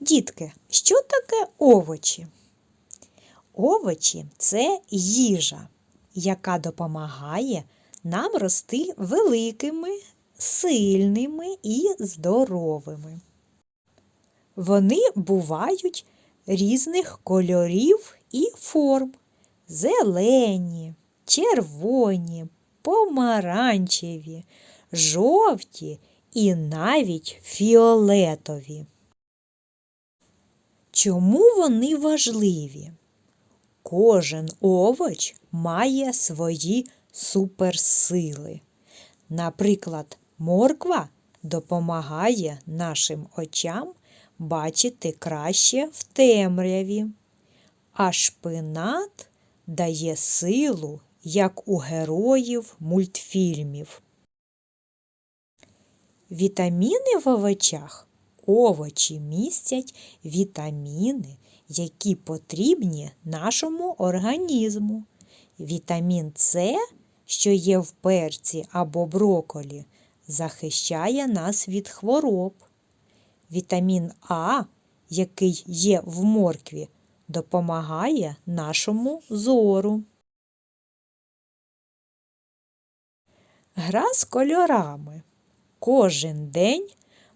Дітки, що таке овочі? Овочі це їжа, яка допомагає нам рости великими, сильними і здоровими. Вони бувають різних кольорів і форм: зелені, червоні, помаранчеві, жовті і навіть фіолетові. Чому вони важливі? Кожен овоч має свої суперсили. Наприклад, морква допомагає нашим очам бачити краще в темряві, а шпинат дає силу, як у героїв мультфільмів. Вітаміни в овочах овочі містять вітаміни, які потрібні нашому організму. Вітамін С, що є в перці або броколі, захищає нас від хвороб. Вітамін А, який є в моркві, допомагає нашому зору. Гра з кольорами. Кожен день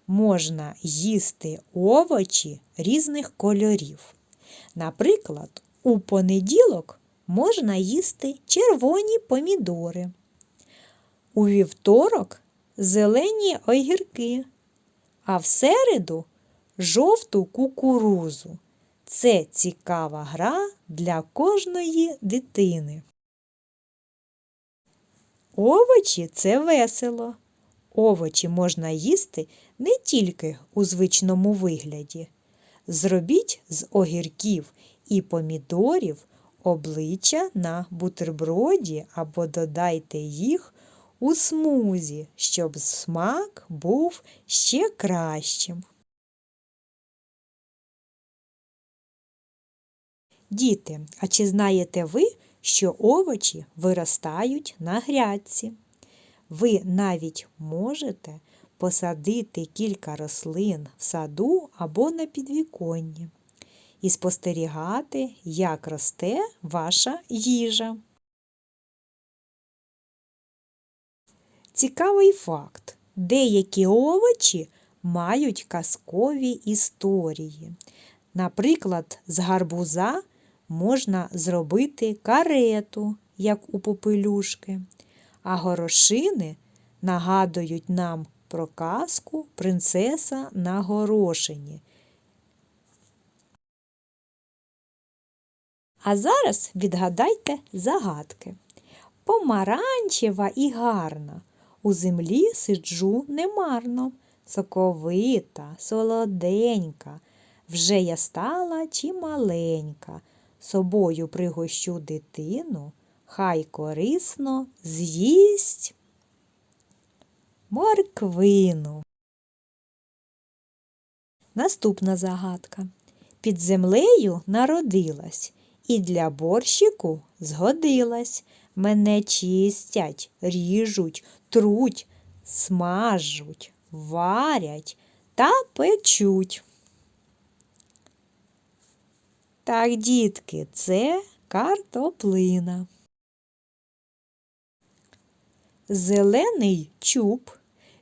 можна їсти овочі різних кольорів. Наприклад, у понеділок можна їсти червоні помідори, у вівторок зелені огірки, а в середу жовту кукурузу. Це цікава гра для кожної дитини. Овочі це весело. Овочі можна їсти не тільки у звичному вигляді. Зробіть з огірків і помідорів обличчя на бутерброді або додайте їх у смузі, щоб смак був ще кращим. Діти, а чи знаєте ви, що овочі виростають на грядці? Ви навіть можете посадити кілька рослин в саду або на підвіконні і спостерігати, як росте ваша їжа. Цікавий факт. Деякі овочі мають казкові історії. Наприклад, з гарбуза можна зробити карету, як у попелюшки, а горошини нагадують нам про казку принцеса на горошині. А зараз відгадайте загадки. Помаранчева і гарна. У землі сиджу немарно, соковита, солоденька. Вже я стала чималенька. Собою пригощу дитину, хай корисно з'їсть морквину. Наступна загадка. Під землею народилась і для борщику згодилась. Мене чистять, ріжуть, труть, смажуть, варять та печуть. Так, дітки, це картоплина. Зелений чуб,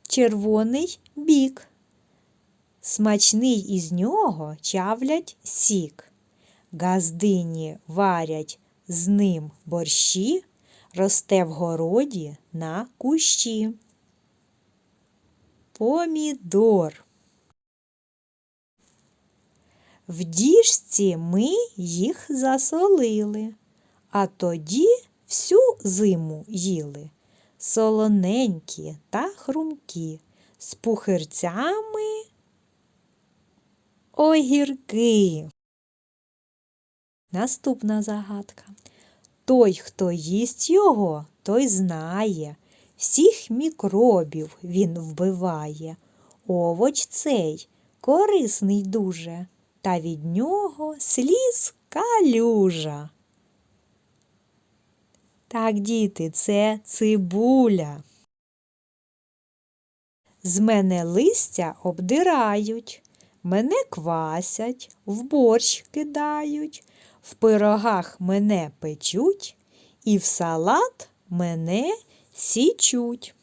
червоний бік. Смачний із нього чавлять сік. Газдині варять з ним борщі, росте в городі на кущі. Помідор. В діжці ми їх засолили, а тоді всю зиму їли. Солоненькі та хрумкі, з пухирцями огірки. Наступна загадка. Той, хто їсть його, той знає. Всіх мікробів він вбиває. Овоч цей корисний дуже, та від нього сліз калюжа. Так, діти, це цибуля. З мене листя обдирають, Мене квасять, в борщ кидають, в пирогах мене печуть, і в салат мене січуть.